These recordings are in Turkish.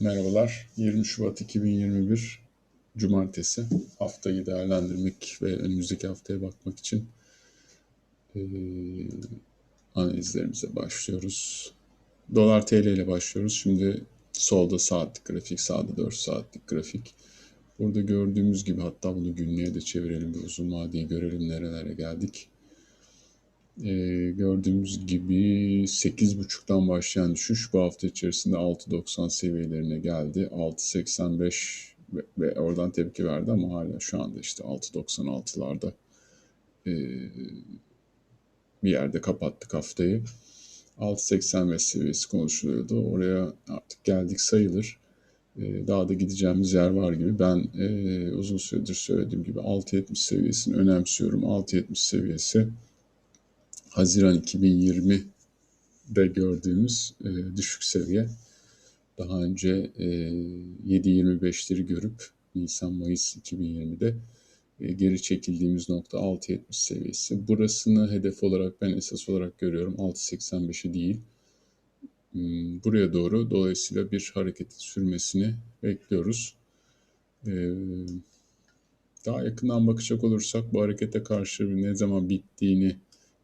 Merhabalar. 20 Şubat 2021 Cumartesi. Haftayı değerlendirmek ve önümüzdeki haftaya bakmak için e, analizlerimize başlıyoruz. Dolar TL ile başlıyoruz. Şimdi solda saatlik grafik, sağda 4 saatlik grafik. Burada gördüğümüz gibi hatta bunu günlüğe de çevirelim bir uzun vadeyi görelim nerelere geldik. Ee, gördüğümüz gibi 8.5'tan başlayan düşüş bu hafta içerisinde 6.90 seviyelerine geldi. 6.85 ve, ve oradan tepki verdi ama hala şu anda işte 6.96'larda e, bir yerde kapattık haftayı. 6.85 seviyesi konuşuluyordu. Oraya artık geldik sayılır. E, daha da gideceğimiz yer var gibi. Ben e, uzun süredir söylediğim gibi 6.70 seviyesini önemsiyorum. 6.70 seviyesi Haziran 2020'de gördüğümüz e, düşük seviye. Daha önce e, 7.25'leri görüp Nisan-Mayıs 2020'de e, geri çekildiğimiz nokta 6.70 seviyesi. Burasını hedef olarak ben esas olarak görüyorum. 6.85'i değil. Hmm, buraya doğru dolayısıyla bir hareketin sürmesini bekliyoruz. Ee, daha yakından bakacak olursak bu harekete karşı ne zaman bittiğini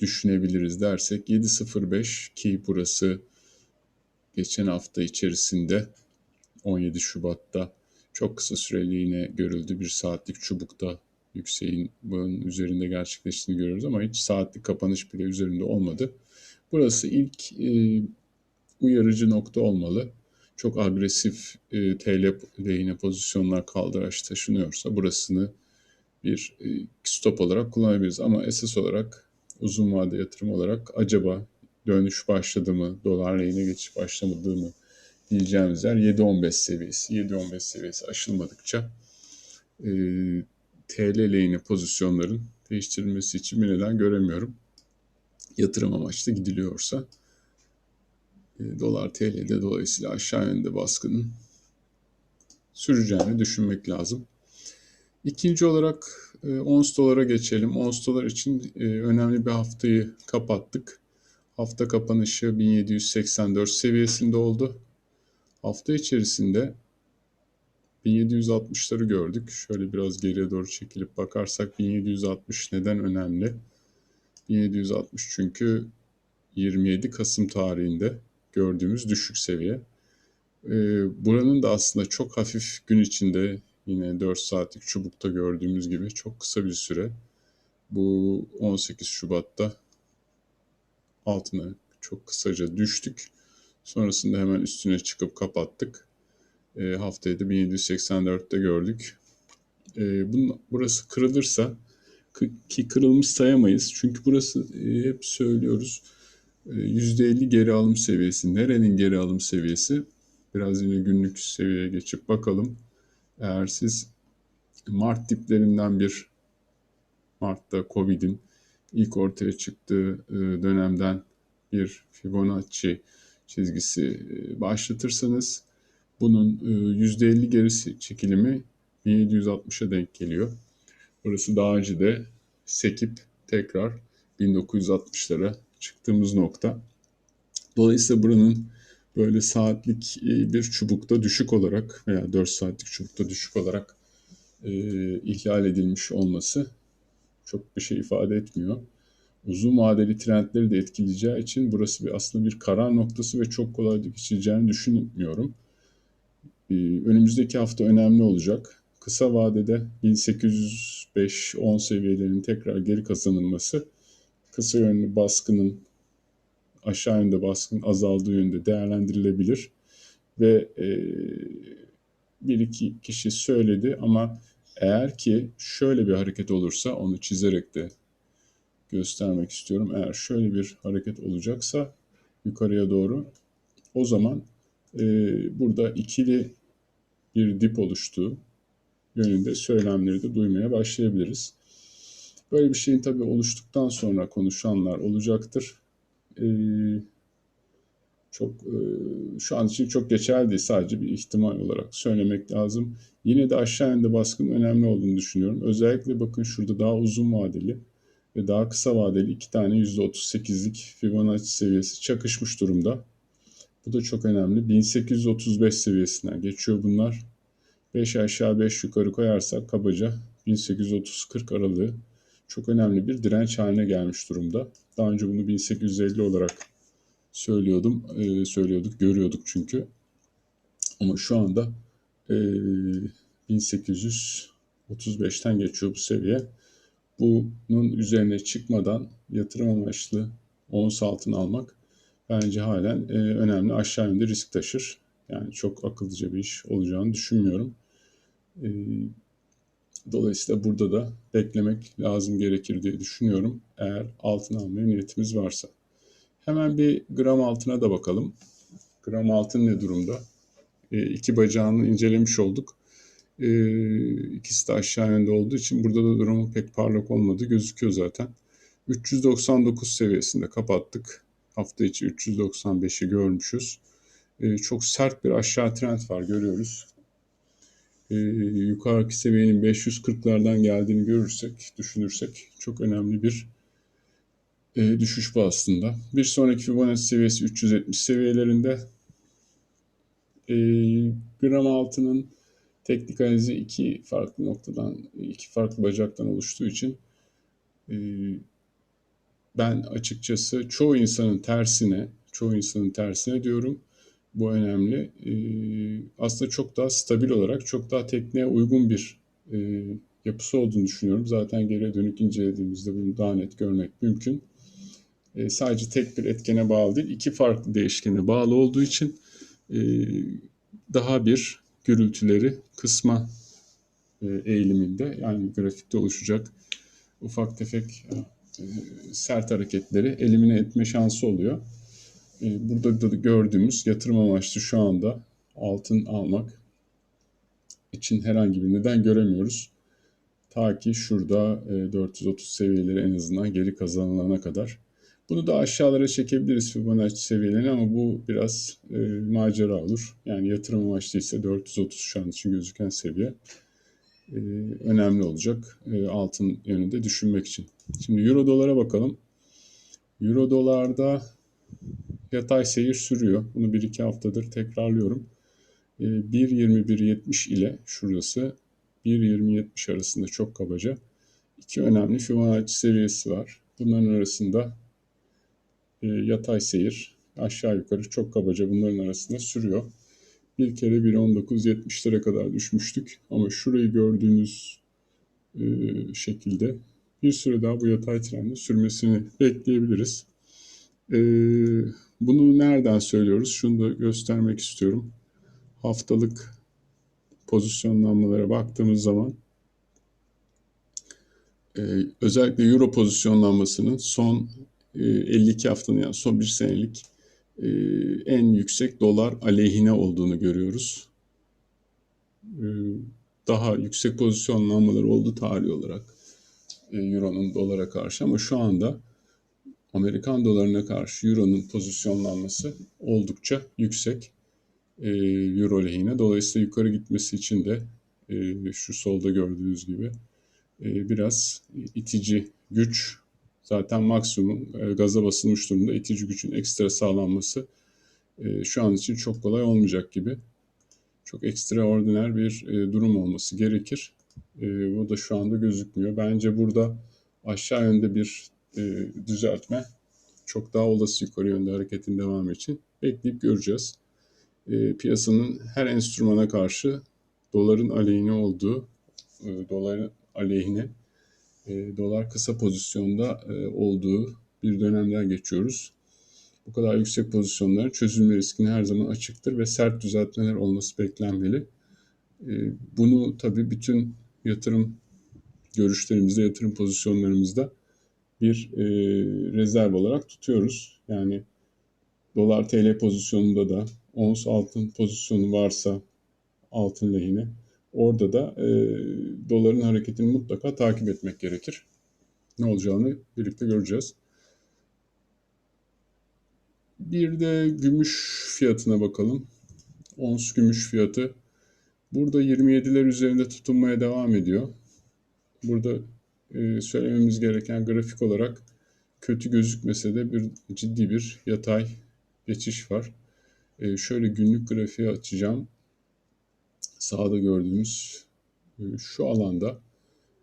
düşünebiliriz dersek 7.05 ki burası geçen hafta içerisinde 17 Şubat'ta çok kısa süreli yine görüldü. Bir saatlik çubukta yükseğin bunun üzerinde gerçekleştiğini görüyoruz ama hiç saatlik kapanış bile üzerinde olmadı. Burası ilk e, uyarıcı nokta olmalı. Çok agresif e, TL lehine pozisyonlar kaldıraç taşınıyorsa burasını bir e, stop olarak kullanabiliriz. Ama esas olarak uzun vade yatırım olarak acaba dönüş başladı mı, dolar lehine geçiş başlamadı mı diyeceğimiz yer 7-15 seviyesi. 7-15 seviyesi aşılmadıkça e, TL lehine pozisyonların değiştirilmesi için bir neden göremiyorum. Yatırım amaçlı gidiliyorsa e, dolar TL'de dolayısıyla aşağı yönde baskının süreceğini düşünmek lazım. İkinci olarak e, ons dolara geçelim. Ons dolar için e, önemli bir haftayı kapattık. Hafta kapanışı 1784 seviyesinde oldu. Hafta içerisinde 1760'ları gördük. Şöyle biraz geriye doğru çekilip bakarsak 1760 neden önemli? 1760 çünkü 27 Kasım tarihinde gördüğümüz düşük seviye. Ee, buranın da aslında çok hafif gün içinde Yine 4 saatlik çubukta gördüğümüz gibi çok kısa bir süre. Bu 18 Şubat'ta altına çok kısaca düştük. Sonrasında hemen üstüne çıkıp kapattık. E, haftayı da 1784'te gördük. E, bunun, burası kırılırsa ki kırılmış sayamayız. Çünkü burası e, hep söylüyoruz e, %50 geri alım seviyesi. Nerenin geri alım seviyesi? Biraz yine günlük seviyeye geçip bakalım. Eğer siz Mart tiplerinden bir Mart'ta Covid'in ilk ortaya çıktığı e, dönemden bir Fibonacci çizgisi e, başlatırsanız bunun %50 e, gerisi çekilimi 1760'a denk geliyor. Burası daha önce de sekip tekrar 1960'lara çıktığımız nokta. Dolayısıyla buranın böyle saatlik e, bir çubukta düşük olarak veya 4 saatlik çubukta düşük olarak e, ihlal edilmiş olması çok bir şey ifade etmiyor. Uzun vadeli trendleri de etkileyeceği için burası bir aslında bir karar noktası ve çok kolay geçileceğini düşünmüyorum. Ee, önümüzdeki hafta önemli olacak. Kısa vadede 1805-10 seviyelerinin tekrar geri kazanılması kısa yönlü baskının aşağı yönde baskın azaldığı yönde değerlendirilebilir. Ve e, bir iki kişi söyledi ama eğer ki şöyle bir hareket olursa onu çizerek de göstermek istiyorum. Eğer şöyle bir hareket olacaksa yukarıya doğru o zaman e, burada ikili bir dip oluştuğu yönünde söylemleri de duymaya başlayabiliriz. Böyle bir şeyin tabii oluştuktan sonra konuşanlar olacaktır e, çok e, şu an için çok geçerli değil. Sadece bir ihtimal olarak söylemek lazım. Yine de aşağı yönde baskının önemli olduğunu düşünüyorum. Özellikle bakın şurada daha uzun vadeli ve daha kısa vadeli iki tane %38'lik Fibonacci seviyesi çakışmış durumda. Bu da çok önemli. 1835 seviyesinden geçiyor bunlar. 5 aşağı 5 yukarı koyarsak kabaca 1830-40 aralığı çok önemli bir direnç haline gelmiş durumda. Daha önce bunu 1850 olarak söylüyordum, e, söylüyorduk, görüyorduk çünkü. Ama şu anda e, 1835'ten geçiyor bu seviye. Bunun üzerine çıkmadan yatırım amaçlı ons altın almak bence halen e, önemli. Aşağı yönde risk taşır. Yani çok akıllıca bir iş olacağını düşünmüyorum. E, dolayısıyla burada da beklemek lazım gerekir diye düşünüyorum. Eğer altın almaya niyetimiz varsa. Hemen bir gram altına da bakalım. Gram altın ne durumda? E, iki bacağını incelemiş olduk. E, ikisi de aşağı yönde olduğu için burada da durumu pek parlak olmadı gözüküyor zaten. 399 seviyesinde kapattık. Hafta içi 395'i görmüşüz. E, çok sert bir aşağı trend var görüyoruz. E, yukarıki seviyenin 540'lardan geldiğini görürsek, düşünürsek çok önemli bir e, düşüş bu aslında. Bir sonraki Fibonacci seviyesi 370 seviyelerinde. E, gram altının teknik analizi iki farklı noktadan, iki farklı bacaktan oluştuğu için e, ben açıkçası çoğu insanın tersine, çoğu insanın tersine diyorum. Bu önemli. E, aslında çok daha stabil olarak, çok daha tekniğe uygun bir e, yapısı olduğunu düşünüyorum. Zaten geriye dönük incelediğimizde bunu daha net görmek mümkün. E, sadece tek bir etkene bağlı değil, iki farklı değişkene bağlı olduğu için e, daha bir gürültüleri kısma e, eğiliminde yani grafikte oluşacak ufak tefek sert hareketleri elimine etme şansı oluyor. E, burada da gördüğümüz yatırım amaçlı şu anda altın almak için herhangi bir neden göremiyoruz. Ta ki şurada 430 seviyeleri en azından geri kazanılana kadar. Bunu da aşağılara çekebiliriz Fibonacci seviyelerini ama bu biraz e, macera olur. Yani yatırım amaçlı ise 430 şu an için gözüken seviye e, önemli olacak e, altın yönünde düşünmek için. Şimdi Euro dolara bakalım. Euro dolarda yatay seyir sürüyor. Bunu 1-2 haftadır tekrarlıyorum. E, 1.21.70 ile şurası 1.20.70 arasında çok kabaca iki önemli Fibonacci seviyesi var. Bunların arasında e, yatay seyir aşağı yukarı çok kabaca bunların arasında sürüyor. Bir kere 1.19.70'lere kadar düşmüştük ama şurayı gördüğünüz e, şekilde bir süre daha bu yatay trendin sürmesini bekleyebiliriz. E, bunu nereden söylüyoruz? Şunu da göstermek istiyorum. Haftalık pozisyonlanmalara baktığımız zaman özellikle Euro pozisyonlanmasının son 52 ee, haftanın yani son bir senelik e, en yüksek dolar aleyhine olduğunu görüyoruz. Daha yüksek pozisyonlanmaları oldu tarih olarak e, Euro'nun dolara karşı ama şu anda Amerikan dolarına karşı Euro'nun pozisyonlanması oldukça yüksek e, Euro lehine. Dolayısıyla yukarı gitmesi için de şu solda gördüğünüz gibi biraz itici güç zaten maksimum e, gaza basılmış durumda. itici gücün ekstra sağlanması e, şu an için çok kolay olmayacak gibi. Çok ekstraordiner bir e, durum olması gerekir. Bu da şu anda gözükmüyor. Bence burada aşağı yönde bir düzeltme çok daha olası yukarı yönde hareketin devamı için bekleyip göreceğiz. Piyasanın her enstrümana karşı doların aleyhine olduğu, doların aleyhine e, dolar kısa pozisyonda e, olduğu bir dönemden geçiyoruz. Bu kadar yüksek pozisyonların çözülme riskine her zaman açıktır ve sert düzeltmeler olması beklenmeli. E, bunu tabii bütün yatırım görüşlerimizde, yatırım pozisyonlarımızda bir e, rezerv olarak tutuyoruz. Yani dolar TL pozisyonunda da ons altın pozisyonu varsa altın lehine Orada da e, doların hareketini mutlaka takip etmek gerekir. Ne olacağını birlikte göreceğiz. Bir de gümüş fiyatına bakalım. Ons gümüş fiyatı. Burada 27'ler üzerinde tutunmaya devam ediyor. Burada söylememiz gereken grafik olarak kötü gözükmese de bir ciddi bir yatay geçiş var. E, şöyle günlük grafiği açacağım. Sağda gördüğümüz e, şu alanda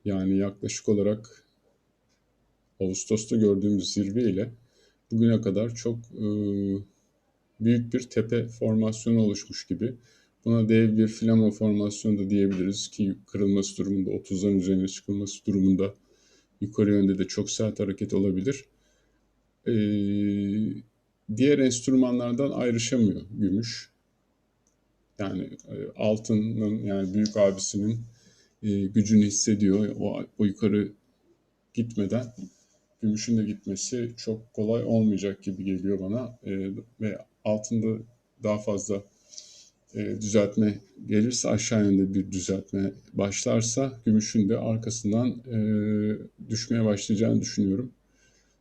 yani yaklaşık olarak Ağustos'ta gördüğümüz zirve ile bugüne kadar çok e, büyük bir tepe formasyonu oluşmuş gibi. Buna dev bir flama formasyonu da diyebiliriz ki kırılması durumunda 30'ların üzerine çıkılması durumunda yukarı yönde de çok sert hareket olabilir. Ee, diğer enstrümanlardan ayrışamıyor gümüş. Yani e, altının yani büyük abisinin e, gücünü hissediyor. O, o yukarı gitmeden gümüşün de gitmesi çok kolay olmayacak gibi geliyor bana. E, ve altında daha fazla e, düzeltme gelirse aşağı yönde bir düzeltme başlarsa gümüşün de arkasından e, düşmeye başlayacağını düşünüyorum.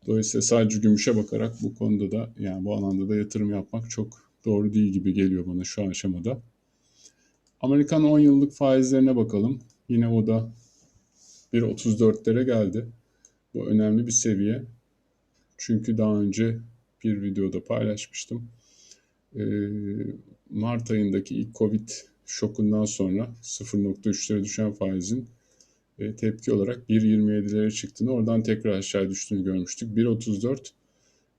Dolayısıyla sadece gümüşe bakarak bu konuda da yani bu alanda da yatırım yapmak çok doğru değil gibi geliyor bana şu aşamada. Amerikan 10 yıllık faizlerine bakalım. Yine o da 1.34'lere geldi. Bu önemli bir seviye. Çünkü daha önce bir videoda paylaşmıştım. Ee, Mart ayındaki ilk Covid şokundan sonra 0.3'lere düşen faizin e, tepki olarak 1.27'lere çıktığını, oradan tekrar aşağı düştüğünü görmüştük. 1.34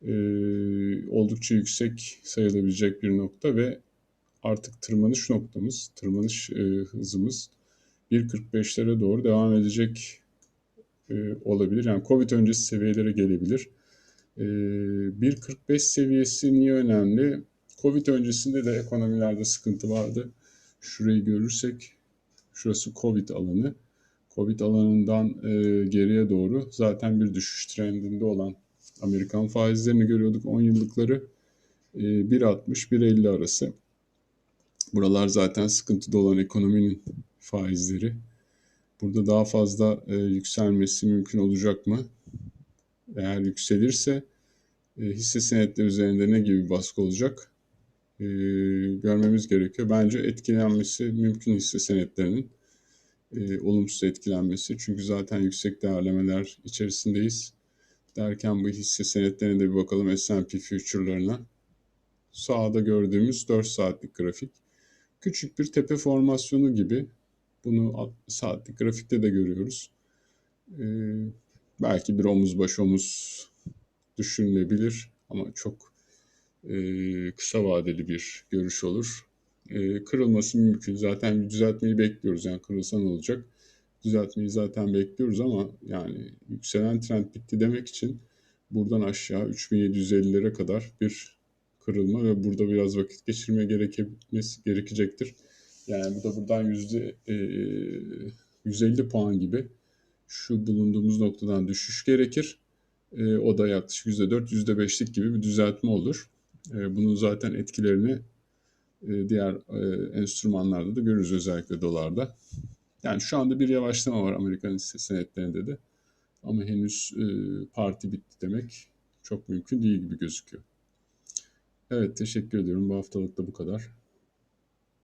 e, oldukça yüksek sayılabilecek bir nokta ve artık tırmanış noktamız, tırmanış e, hızımız 1.45'lere doğru devam edecek e, olabilir. Yani Covid öncesi seviyelere gelebilir. E, 1.45 seviyesi niye önemli? Covid öncesinde de ekonomilerde sıkıntı vardı. Şurayı görürsek, şurası Covid alanı. Covid alanından e, geriye doğru zaten bir düşüş trendinde olan Amerikan faizlerini görüyorduk 10 yıllıkları. E, 1.60-1.50 arası. Buralar zaten sıkıntıda olan ekonominin faizleri. Burada daha fazla e, yükselmesi mümkün olacak mı? Eğer yükselirse e, hisse senetleri üzerinde ne gibi baskı olacak? E, görmemiz gerekiyor. Bence etkilenmesi mümkün hisse senetlerinin e, olumsuz etkilenmesi. Çünkü zaten yüksek değerlemeler içerisindeyiz. Derken bu hisse senetlerine de bir bakalım S&P Future'larına. Sağda gördüğümüz 4 saatlik grafik. Küçük bir tepe formasyonu gibi. Bunu saatlik grafikte de görüyoruz. Ee, belki bir omuz baş omuz düşünülebilir ama çok e, kısa vadeli bir görüş olur. E, kırılması mümkün. Zaten düzeltmeyi bekliyoruz. Yani kırılsa ne olacak? Düzeltmeyi zaten bekliyoruz ama yani yükselen trend bitti demek için buradan aşağı 3750'lere kadar bir kırılma ve burada biraz vakit geçirme gerekmesi gerekecektir. Yani bu da buradan yüzde e, 150 puan gibi şu bulunduğumuz noktadan düşüş gerekir. E, o da yaklaşık %4, %5'lik gibi bir düzeltme olur. E, bunun zaten etkilerini e, diğer e, enstrümanlarda da görürüz özellikle dolarda. Yani şu anda bir yavaşlama var Amerikan hisse senetlerinde de. Ama henüz e, parti bitti demek çok mümkün değil gibi gözüküyor. Evet teşekkür ediyorum. Bu haftalık da bu kadar.